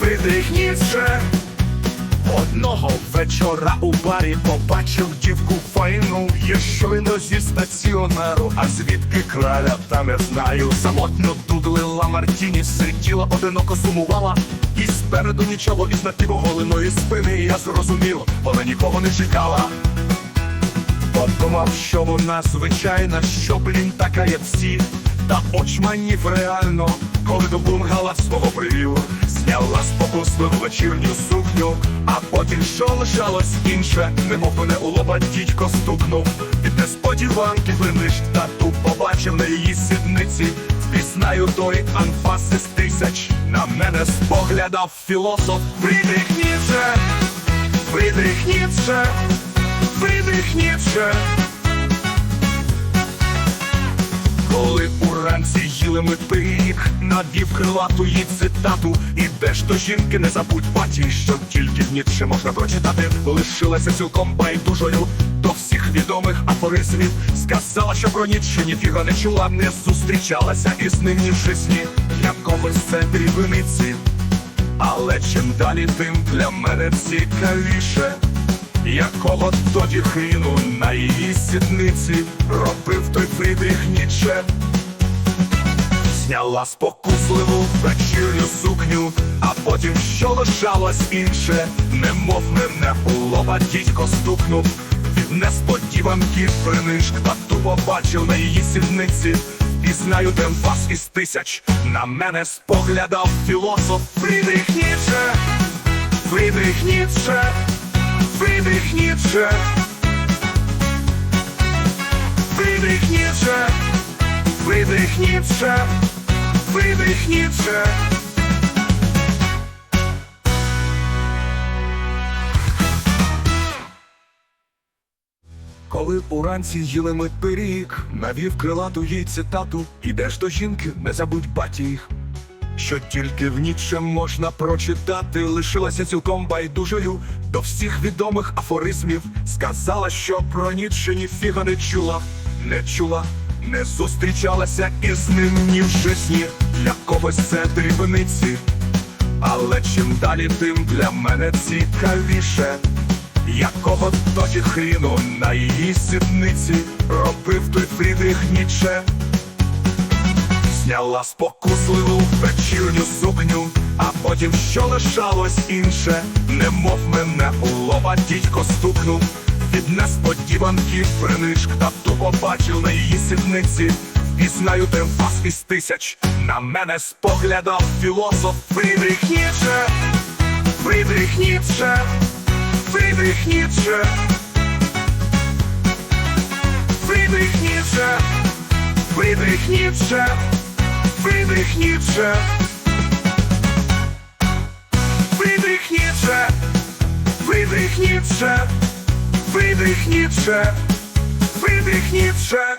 Фридрих Ніцше. Одного вечора у барі побачив дівку файну, я щойно зі стаціонару, а звідки краля там я знаю. Самотньо дудлила Мартіні, сиділа, одиноко сумувала, і спереду нічого із напівоголеної спини я зрозумів, вона нікого не чекала. Подумав, що вона звичайна, що блін така як всі, та очманів реально, коли до бунгала свого привів, зняла спокусливу вечірню сукню, а потім що лишалось інше, немов мене у лоба дідько стукнув. Від несподіванки виниш тату побачив на її сідниці. Впізнаю той анфас із тисяч. На мене споглядав філософ Фрідрих Ніцше, Ніцше ми пиріг, навів крилату їй цитату Ідеш до жінки, не забудь паті, що тільки в Ніцше можна прочитати. Лишилася цілком байдужою до всіх відомих афоризмів. Сказала, що про Ніцше ніфіга не чула, не зустрічалася із ним ні в житті Для когось це дрібниці. Але чим далі, тим для мене цікавіше якого тоді хину на її сідниці робив той Фрідріх Ніцше Зняла спокусливу вечірню сукню, а потім що лишалось інше, немов мене лоба дідько стукнув. Від несподіванки принишк тату побачив на її сідниці. І знаю тем вас із тисяч. На мене споглядав філософ Фрідріх Ніцше, Фрідрих Ніцше. Фридрих Ніцше Фридрих Ніцше Фридрих Ніцше Ніцше Коли уранці їли ми пиріг, навів крилату їй цитату Ідеш до жінки, не забудь батіг що тільки в Ніцше можна прочитати, лишилася цілком байдужою до всіх відомих афоризмів. Сказала, що про Ніцше ніфіга не чула, не чула, не зустрічалася із ним ні в житті. Для когось це дрібниці, але чим далі, тим для мене цікавіше. Якого тоді хріну на її сідниці робив той Фрідрих Ніцше Зняла спокусливу вечірню сукню, а потім що лишалось інше, немов мене у лоба дідько стукнув. Від несподіванки принишк тату побачив на її сідниці. І знаю тем вас із тисяч. На мене споглядав філософ Фрідрих Ніцше. Фрідрих Ніцше. Фрідрих Ніцше. Фрідрих Ніцше. Фрідрих Ніцше. Фридрих Ніцше. Фридрих Ніцше. Фридрих Ніцше. Фридрих Ніцше Фридрих Ніцше